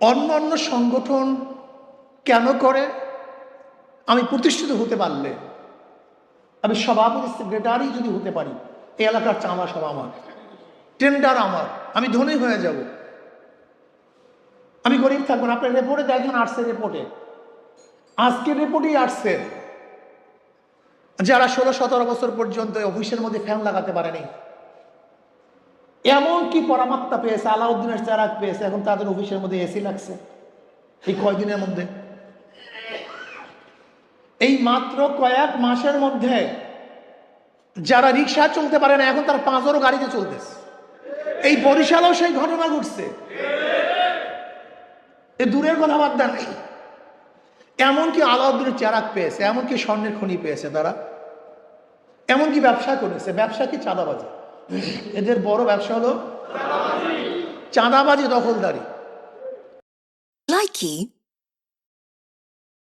অন্য অন্য সংগঠন কেন করে? আমি প্রতিষ্ঠিত হতে পারলে, আমি সভাপতি সেক্রেটারি যদি হতে পারি, এই এলাকার চাঁদা সব আমার টেন্ডার আমার, আমি ধনী হয়ে যাব। আমি গরিব থাকব না, আপনার রেপোর্টে দেখবেন আর্টসের রেপোর্টে আজকের রেপোর্টেই আর্টসের যারা ষোলো, সতেরো বছর পর্যন্ত অফিসের মধ্যে ফ্যান লাগাতে পারেনি এমন কি পরামাত্মা পেয়েছে আলাউদ্দিনের চেরাক পেয়েছে, এখন তাদের অফিসের মধ্যে এসি লাগছে। এই কয়দিনের মধ্যে? এই মাত্র কয়েক মাসের মধ্যে যারা রিক্সা চলতে পারে না, এখন তার পাঁচরও গাড়িতে চলতেছে। এই বরিশালেও সেই ঘটনা ঘটছে। এ দূরের কথা বাদ দেন। এমনকি আলাউদ্দিনের চেরাক পেয়েছে, এমনকি স্বর্ণের খনি পেয়েছে তারা। এমনকি ব্যবসা করেছে, ব্যবসা কি চাঁদাবাজি? এদের বড় ব্যবসা হলো চাঁদাবাজি দখলদারি। Likey